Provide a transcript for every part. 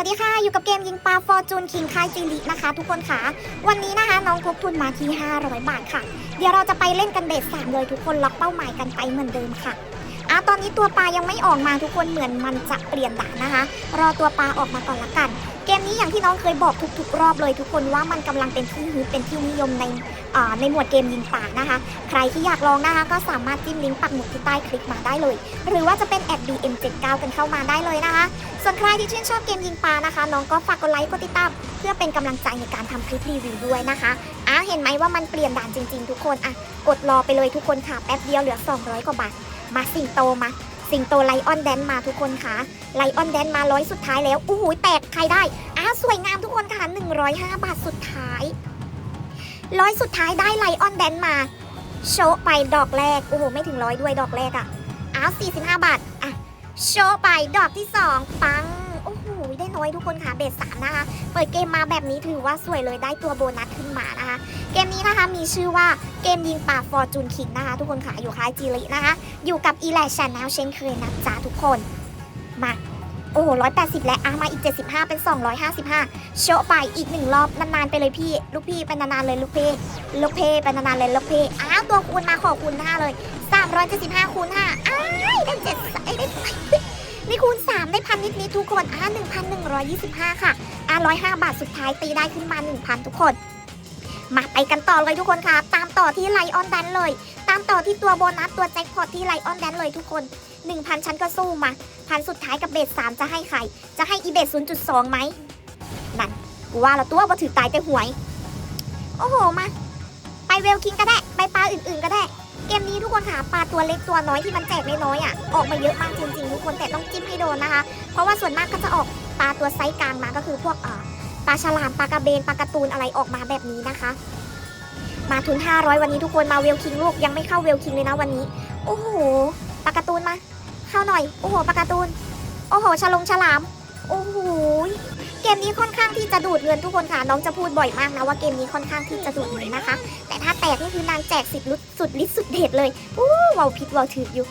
สวัสดีค่ะ อยู่กับเกมยิงปลาฟอร์จูนคิงคายจีรินะคะ ทุกคนค่ะ วันนี้นะคะ น้องพกทุนมาที่ 500 บาทค่ะ เดี๋ยวเราจะไปเล่นกันเบสสามเลยทุกคนล็อกเป้าหมายกันไปเหมือนเดิมค่ะ อะตอนนี้ตัวปลายังไม่ออกมาทุกคนเหมือนมันจะเปลี่ยนด่านนะคะ รอตัวปลาออกมาก่อนละกัน เกมนี้อย่างที่น้องเคยบอกทุกๆ รอบเลยทุกคนว่ามันกำลังเป็นที่ฮิตเป็นที่นิยมในในหมวดเกมยิงปลานะคะ ใครที่อยากลองนะคะ ก็สามารถจิ้มลิงก์ปักหมุดที่ใต้คลิปมาได้เลย หรือว่าจะเป็นแอด BM79 กันเข้ามาได้เลยนะคะ ส่วนใครที่ชื่นชอบเกมยิงปลานะคะน้องก็ฝากกดไลค์กดติดตามเพื่อเป็นกำลังใจในการทำคลิปรีวิวด้วยนะคะอะเห็นไหมว่ามันเปลี่ยนด่านจริง ๆ ทุกคนอะกดรอไปเลยทุกคนค่ะแป๊บเดียวเหลือ 200 กว่าบาท มาสิงโตมา สิงโตไลออนแดนมาทุกคนค่ะ ไลออนแดนมาร้อยสุดท้ายแล้วอู้หูแตกใครได้อ้าวสวยงามทุกคนค่ะ 105 บาทสุดท้ายร้อยสุดท้ายได้ไลออนแดนมา โชว์ไปดอกแรกโอ้โหไม่ถึงร้อยด้วยดอกแรกอะอ้าว45 บาทอะโชว์ไปดอกที่สองปัง อ้โหได้น้อยทุกคนค่ะเบสสามนะคะเปิดเกมมาแบบนี้ถือว่าสวยเลยได้ตัวโบนัสขึ้นมานะคะ เกมนี้นะคะมีชื่อว่าเกมยิงป่าฟอร์จูนคิงนะคะ ทุกคนค่ะอยู่ค่ายจีรินะคะ อยู่กับอีแลชแนลเช่นเคยนะจ๊ะทุกคนมาโอ้โหร้อยแปดสิบแล้วอะมาอีก75เป็น255โชว์ไปอีกหนึ่งรอบนานๆไปเลยพี่ ลูกพี่ไปนานๆเลยลูกพี่ลูกพี่ไปนานๆเลยลูกพี่อ้าวตัวคูณมาขอคูณ5เลย375คูณ5อ้ายได้เจ็ดไอ้ได้ ได้คูณ 3 ได้พันนิดๆทุกคนอะ1,125 ค่ะอะ105 บาทสุดท้ายตีได้ขึ้นมา 1,000 ทุกคน มาไปกันต่อเลยทุกคนค่ะ ตามต่อที่ไลออนแดนเลย ตามต่อที่ตัวโบนัสตัวแจ็คพอตที่ไลออนแดนเลยทุกคน 1,000 ชั้นก็สู้มาพันสุดท้ายกับเบส3จะให้ใคร จะให้อีเบส0.2ไหมนั่นกูว่าเราตัวมาถือตายแต่หวย โอ้โหมา ไปเวลคิงก็ได้ ไปปลาอื่นๆก็ได้ ทุกคนค่ะปลาตัวเล็กตัวน้อยที่มันแจกน้อยๆอะออกมาเยอะมากจริงๆทุกคนแต่ต้องจิ้มให้โดนนะคะ เพราะว่าส่วนมากก็จะออกปลาตัวไซส์กลางมาก็คือพวกปลาฉลามปลากระเบนปลากร์ตูนอะไรออกมาแบบนี้นะคะ มาทุน 500 วันนี้ทุกคนมาเวลคิงลูกยังไม่เข้าเวลคิงเลยนะวันนี้ โอ้โหปลากร์ตูนมา เข้าหน่อยโอ้โหปลากร์ตูน โอ้โหฉลงฉลามโอ้โหเกมนี้ค่อนข้างที่จะดูดเงินทุกคนค่ะน้องจะพูดบ่อยมากนะว่าเกมนี้ค่อนข้างที่จะดูดเงินนะคะ ถ้าแตกนี่คือนางแจกสิบลุดสุดฤทธิ์สุดเด็ดเลยอู้เวาวพิษวาวถืออยู่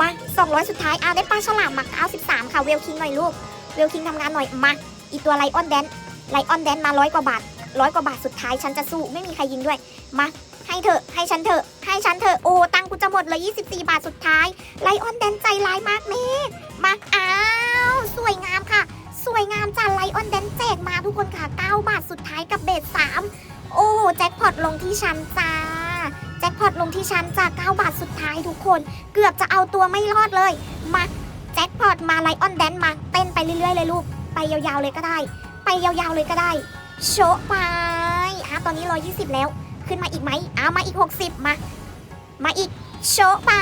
มา 200 สุดท้ายเอาได้ปลาฉลามมา93ค่ะเวลคิงหน่อยลูก เวลคิงทำงานหน่อยมา อีตัวไลออนแดนไลออนแดนมาร้อยกว่าบาทร้อยกว่าบาทสุดท้ายฉันจะสู้ไม่มีใครยิงด้วย มา ให้เถอะให้ฉันเถอะให้ฉันเถอะโอ้ตังค์กูจะหมดเลย 24 บาทสุดท้าย ไลออนแดนใจร้ายมากแม่มาอ้าวสวยงามค่ะ สวยงามจ้าไลออนแดนแจกมาทุกคนค่ะ 9 บาทสุดท้ายกับเบส3 โอ้โหแจ็คพอตลงที่ชั้นจ้าแจ็คพอตลงที่ชั้นจ้า9บาทสุดท้ายทุกคน เกือบจะเอาตัวไม่รอดเลย มาแจ็คพอตมาไลออนแดนมาเต้นไปเรื่อยๆเลยลูก ไปยาวๆเลยก็ได้ ไปยาวๆเลยก็ได้ โชะไปอะตอนนี้ 120 แล้ว ขึ้นมาอีกไหมเอามาอีก 60 มา มาอีก โชะไป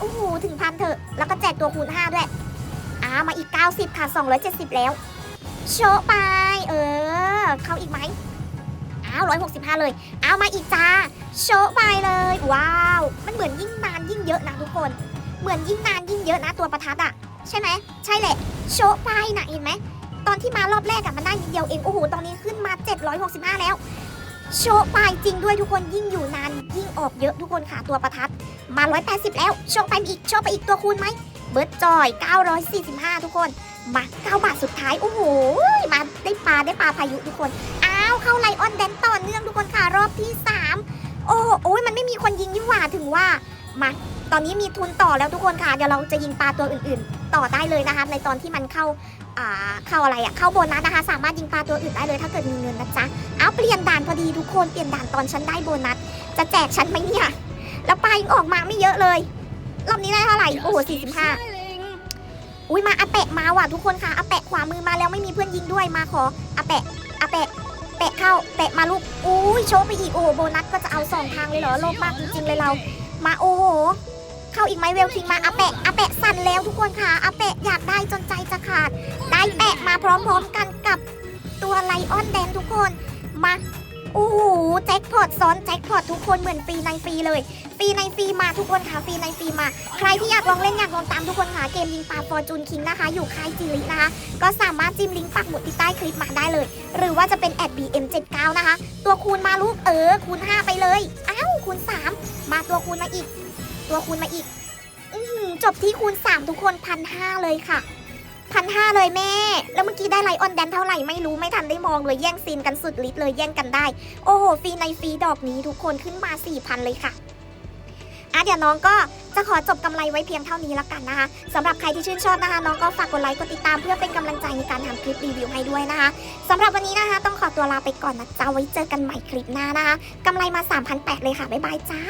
โอ้โหถึงพันเถอะ แล้วก็แจกตัวคูณ5ด้วยอ่ามาอีก 90 ค่ะ 270 แล้ว โชะไป เออ เข้าอีกไหม อ้าว165เลย เอามาอีกจ้า โชะไปเลย ว้าว มันเหมือนยิ่งนานยิ่งเยอะนะทุกคน เหมือนยิ่งนานยิ่งเยอะนะตัวประทัดอะใช่ไหม ใช่แหละ โชะไปนะเห็นไหม ตอนที่มารอบแรกอะมันได้นิดเดียวเอง โอ้โห ตอนนี้ขึ้นมา 765 แล้ว โชว์ไปจริงด้วยทุกคน ยิ่งอยู่นานยิ่งออกเยอะทุกคนค่ะตัวประทัด มา 180 แล้ว โชว์ไปอีก โชว์ไปอีกตัวคูณไหม เบิร์ดจอย 945 ทุกคนมา9บาทสุดท้าย โอ้โห มาได้ปลาได้ปลาพายุทุกคน อ้าวเข้าไลออนแดนต่อเนื่องทุกคนค่ะ รอบที่ 3 โอ้โหโอ้ยมันไม่มีคนยิงยิ่งหว่าถึงว่ามาตอนนี้มีทุนต่อแล้วทุกคนค่ะ เดี๋ยวเราจะยิงปลาตัวอื่นๆ ต่อได้เลยนะคะในตอนที่มันเข้าอ่าเข้าอะไรอะเข้าโบนัสนะคะ สามารถยิงปลาตัวอื่นได้เลยถ้าเกิดมีเงินนะจ๊ะเอาเปลี่ยนด่านพอดีทุกคนเปลี่ยนด่านตอนฉันได้โบนัส จะแจกฉันไหมเนี่ย แล้วปลายังออกมาไม่เยอะเลย รอบนี้ได้เท่าไหร่ โอ้โหสี่สิบห้าอุ้ยมาอาแปะมาว่ะทุกคนค่ะอาแปะขวามือมาแล้วไม่มีเพื่อนยิงด้วยมาขออาแปะอาแปะ แปะเข้าเตะมาลูกอุ้ยโชว์ไปอีกโอ้โหโบนัสก็จะเอาสองทางเลยเหรอโลภมากจริงๆเลยเรา มาโอ้โห เข้าอีกไหมเวลคิงมาอาแปะอาแปะสั่นแล้วทุกคนค่ะอาแปะอยากได้จนใจจะขาด ได้แปะมาพร้อมๆกันกับตัวไลออนแดนทุกคน มา โอ้โหแจ็คพอตซ้อนแจ็คพอตทุกคนเหมือนฟรีในฟรีเลยฟรีในฟรีมาทุกคนค่ะฟรีในฟรีมา ใครที่อยากลองเล่นอยากลองตามทุกคนค่ะเกมยิงปลาฟอร์จูนคิงนะคะ อยู่ค่ายจิรินะคะ ก็สามารถจิ้มลิงก์ปักหมุดที่ใต้คลิปมาได้เลย หรือว่าจะเป็นแอด BM79 นะคะ ตัวคูณมาลูกเออคูณ 5 ไปเลยอ้าวคูณ 3 มาตัวคูณมาอีก ตัวคูณมาอีกอือหือจบที่คูณ 3 ทุกคนพันห้าเลยค่ะ พันห้าเลยแม่ แล้วเมื่อกี้ได้ไลออนแดนเท่าไหร่ไม่รู้ไม่ทันได้มองเลยแย่งซีนกันสุดฤทธิ์เลยแย่งกันได้ โอ้โหฟรีในฟรีดอกนี้ทุกคนขึ้นมา4,000เลยค่ะอะเดี๋ยวน้องก็จะขอจบกำไรไว้เพียงเท่านี้แล้วกันนะคะสำหรับใครที่ชื่นชอบนะคะ น้องก็ฝากกดไลค์กดติดตามเพื่อเป็นกำลังใจในการทำคลิปรีวิวให้ด้วยนะคะสำหรับวันนี้นะคะ ต้องขอตัวลาไปก่อนนะจ๊ะไว้เจอกันใหม่คลิปหน้านะคะกำไรมา 3,800 เลยค่ะ บ๊ายบายจ้า